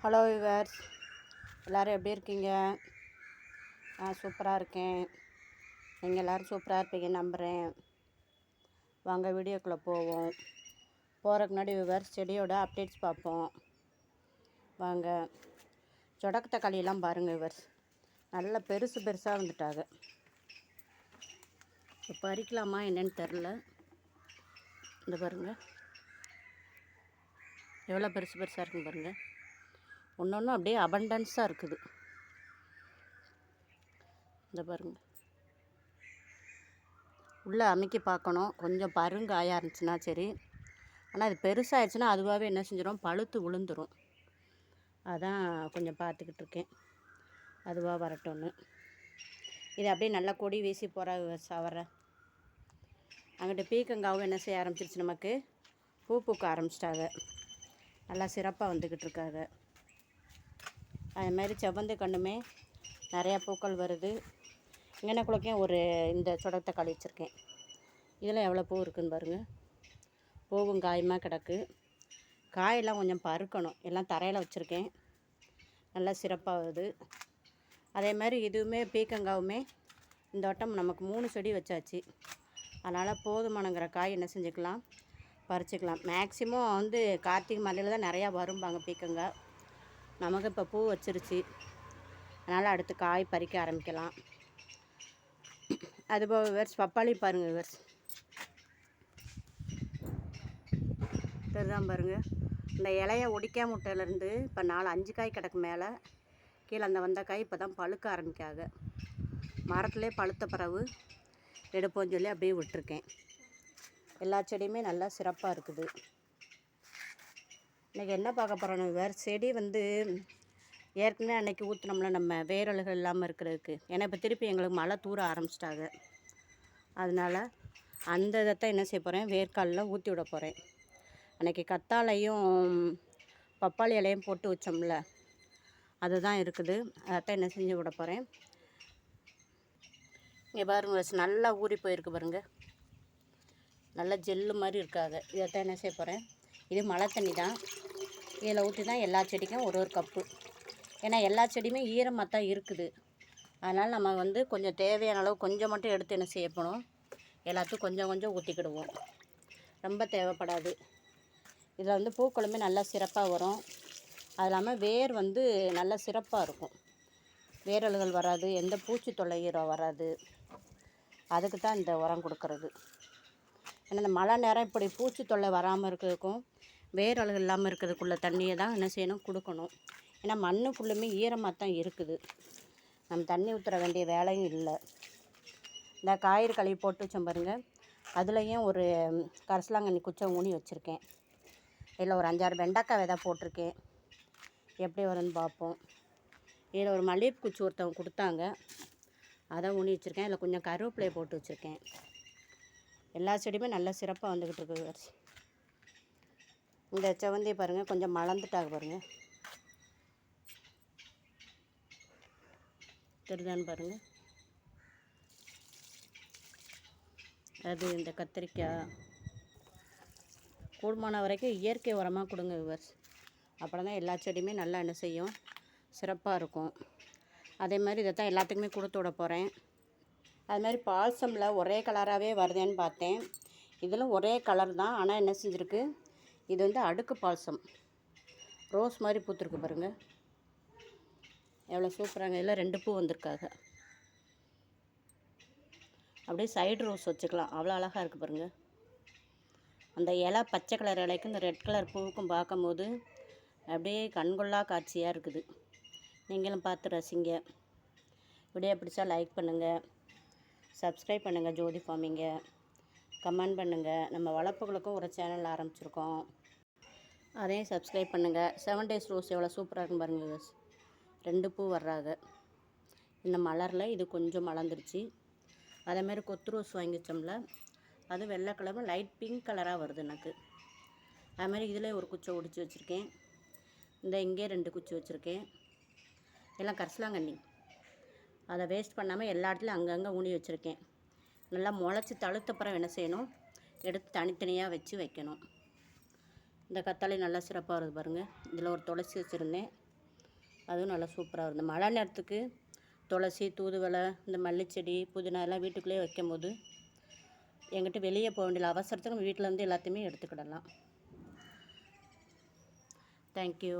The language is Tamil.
ஹலோ விவர்ஸ் எல்லோரும் எப்படி இருக்கீங்க? நான் சூப்பராக இருக்கேன். நீங்கள் எல்லோரும் சூப்பராக இருப்பீங்க நம்புகிறேன் வாங்க வீடியோக்குள்ளே போவோம். போகிறதுக்கு முன்னாடி விவர்ஸ் செடியோட அப்டேட்ஸ் பார்ப்போம். வாங்க. சொடக்கு தக்காளியெல்லாம் பாருங்கள் விவர்ஸ் நல்லா பெருசு பெருசாக வந்துட்டாங்க. இப்போ பறிக்கலாமா என்னன்னு தெரில இந்த பாருங்கள் எவ்வளோ பெருசு பெருசாக இருக்குன்னு பாருங்கள் ஒன்று ஒன்று அப்படியே அபண்டன்ஸாக இருக்குது. இந்த பாருங்க. உள்ளே அமைக்கி பார்க்கணும். கொஞ்சம் பருங்காயாக இருந்துச்சுன்னா சரி. ஆனால் அது பெருசாகிடுச்சுன்னா அதுவாகவே என்ன செஞ்சிடும் பழுத்து விழுந்துடும் அதான் கொஞ்சம் பார்த்துக்கிட்டு இருக்கேன். அதுவாக வரட்டும்னு. இது அப்படியே நல்லா கொடி வீசி போகிற சவர. அங்கிட்ட பீக்கங்காவும் என்ன செய்ய ஆரம்பிச்சிருச்சு நமக்கு? பூ பூக்க ஆரம்பிச்சிட்டாங்க. நல்லா சிறப்பாக வந்துக்கிட்டு இருக்காங்க. அது மாதிரி செவ்வந்தி கண்ணுமே நிறையா பூக்கள் வருது. இங்கனக்குள்ளக்கையும் ஒரு இந்த சுடத்தக்காளி வச்சுருக்கேன். இதில் எவ்வளோ பூ இருக்குதுன்னு பாருங்கள் பூவும் காயுமாக கிடக்கு. காயெல்லாம் கொஞ்சம் பருக்கணும். எல்லாம் தரையில் வச்சுருக்கேன். நல்லா சிறப்பாக வருது. அதே மாதிரி இதுவுமே பீக்கங்காவுமே இந்த வட்டம் நமக்கு மூணு செடி வச்சாச்சு. அதனால் போதுமானங்கிற காய் என்ன செஞ்சுக்கலாம்? பறிச்சிக்கலாம். மேக்ஸிமம் வந்து கார்த்திகை மலையில் தான் நிறையா வரும்பாங்க பீக்கங்காய் நமக்கு இப்போ பூ வச்சிருச்சு. அதனால் அடுத்து காய் பறிக்க ஆரம்பிக்கலாம். அதுபோக விவர்ஸ் பப்பாளி பாருங்கள் விவர்ஸ். தெரிதான் பாருங்கள் இந்த இலைய ஒடிக்கா முட்டையிலேருந்து இப்போ நாலு அஞ்சு காய் கிடக்கு மேலே. கீழே அந்த வந்த காய் இப்போ தான் பழுக்க ஆரம்பிக்காக. மரத்துலேயே பழுத்த பிறகு எடுப்போம்னு சொல்லி அப்படியே விட்டுருக்கேன். எல்லா செடியுமே நல்லா சிறப்பாக இருக்குது. இன்றைக்கி என்ன பார்க்க போகிறோம் வேறு செடி வந்து ஏற்கனவே அன்றைக்கி ஊற்றினோம்ல நம்ம வேரல்கள் இல்லாமல் இருக்கிறதுக்கு. ஏன்னா இப்போ திருப்பி எங்களுக்கு மழை தூர ஆரம்பிச்சிட்டாங்க. அதனால் அந்த இதைத்தான் என்ன செய்ய போகிறேன் வேர்க்காலில் ஊற்றி விட போகிறேன் அன்றைக்கி கத்தாழையும் பப்பாளி இலையும் போட்டு வச்சோம்ல அதுதான் இருக்குது. அதைத்தான் என்ன செஞ்சு விட போகிறேன் இங்கே பாருங்க நல்லா ஊறி போயிருக்கு பாருங்கள் நல்லா ஜெல்லு மாதிரி இருக்காது இதைத்தான் என்ன செய்ய போகிறேன் இது மழை தண்ணி தான் இதில் ஊற்றி தான் எல்லா செடிக்கும் ஒரு ஒரு கப்பு. ஏன்னா எல்லா செடியுமே ஈரமாக தான் இருக்குது. அதனால் நம்ம வந்து கொஞ்சம் தேவையான அளவு கொஞ்சம் மட்டும் எடுத்து என்ன செய்யப்படும். எல்லாத்தையும் எல்லாத்துக்கும் கொஞ்சம் கொஞ்சம் ஊற்றிக்கிடுவோம் ரொம்ப தேவைப்படாது. இதில் வந்து பூக்களுமே நல்லா சிறப்பாக வரும். அது இல்லாமல் வேர் வந்து நல்லா சிறப்பாக இருக்கும். வேரல்கள் வராது எந்த பூச்சி தொல்லை வராது. அதுக்கு தான் இந்த உரம் கொடுக்கறது. ஏன்னா இந்த மழை நேரம் இப்படி பூச்சி தொல்லை வராமல் இருக்கிறதுக்கும் வேரல்கள் இல்லாமல் இருக்கிறதுக்குள்ள தண்ணியை தான் என்ன செய்யணும்? கொடுக்கணும். ஏன்னா மண் ஃபுல்லுமே ஈரமாக தான் இருக்குது. நம்ம தண்ணி ஊற்றுற வேண்டிய வேலையும் இல்லை. இந்த காய்கறி கழுவி போட்டு வச்சோம் பாருங்கள் அதுலேயும் ஒரு கரசலாங்கண்ணி குச்சை ஊனி வச்சுருக்கேன். இதில் ஒரு அஞ்சாறு வெண்டைக்காய் விதை போட்டிருக்கேன். எப்படி வரும்னு பார்ப்போம். இதில் ஒரு மல்லிகைப்பூ குச்சி ஒருத்தவங்க கொடுத்தாங்க. அதை ஊனி வச்சுருக்கேன். இதில் கொஞ்சம் கருவேப்பிலையை போட்டு வச்சுருக்கேன். எல்லா செடியுமே நல்லா சிறப்பாக வந்துக்கிட்டு இருக்குது இந்த செவந்தி பாருங்கள் கொஞ்சம் மலர்ந்துட்டாக பாருங்கள் தெரியுதான்னு பாருங்கள் அது இந்த கத்திரிக்காய். கூடுமான வரைக்கும் இயற்கை உரமாக கொடுங்க விவர்ஸ். அப்புறம் தான் எல்லா செடியுமே நல்லா என்ன செய்யும்? சிறப்பாக இருக்கும். அதே மாதிரி இதை தான் எல்லாத்துக்குமே கொடுத்து விட போகிறேன் அது மாதிரி பால்சமில் ஒரே கலராகவே வருதேன்னு பார்த்தேன். இதில் ஒரே கலர் தான் ஆனால் என்ன செஞ்சுருக்கு? இது வந்து அடுக்கு பால்சம். ரோஸ் மாதிரி பூத்துருக்கு பாருங்கள் எவ்வளோ சூப்பராங்க. இதில் ரெண்டு பூ வந்திருக்காங்க அப்படியே சைடு ரோஸ் வச்சுக்கலாம். அவ்வளோ அழகாக இருக்குது பாருங்கள் அந்த இலை பச்சை கலர் இலைக்கும் இந்த ரெட் கலர் பூவுக்கும் பார்க்கும்போது அப்படியே கண்கொள்ளா காட்சியாக இருக்குது. நீங்களும் பார்த்து ரசிங்க. வீடியோ பிடிச்சா லைக் பண்ணுங்கள் சப்ஸ்கிரைப் பண்ணுங்கள் ஜோதி ஃபார்மிங்க. கமெண்ட் பண்ணுங்கள் நம்ம வளர்ப்புகளுக்கும் ஒரு சேனல் ஆரம்பிச்சிருக்கோம். அதையும் சப்ஸ்கிரைப் பண்ணுங்கள் செவன் டேஸ் ரோஸ் எவ்வளோ சூப்பராக இருக்கும் பாருங்கள் ரெண்டு பூ வர்றாங்க. இந்த மலரில் இது கொஞ்சம் மலர்ந்துருச்சு. அதேமாரி கொத்து ரோஸ் வாங்கி வச்சோம்ல அது வெள்ளை கலரும் லைட் பிங்க் கலராக வருது எனக்கு. அதுமாதிரி இதில் ஒரு குச்சை ஒடிச்சு வச்சுருக்கேன். இந்த இங்கே ரெண்டு குச்சி வச்சுருக்கேன். எல்லாம் கரிசலாங்கண்ணி. அதை வேஸ்ட் பண்ணாமல் எல்லா இடத்துலையும் அங்கங்கே ஊனி வச்சுருக்கேன். நல்லா முளைச்சி தழுத்தப்புறம் என்ன செய்யணும்? எடுத்து தனித்தனியாக வச்சு வைக்கணும். இந்த கத்தாழை நல்லா சிறப்பாக வருது பாருங்கள் இதில் ஒரு துளசி வச்சுருந்தேன். அதுவும் நல்லா சூப்பராக இருக்கும் மழை நேரத்துக்கு துளசி தூதுவளை இந்த மல்லிச்செடி புதினா எல்லாம் வீட்டுக்குள்ளேயே வைக்கும் போது எங்கிட்ட வெளியே போக வேண்டிய அவசரத்துக்கு நம்ம வீட்டில் இருந்து எல்லாத்தையுமே எடுத்துக்கிடலாம். தேங்க்யூ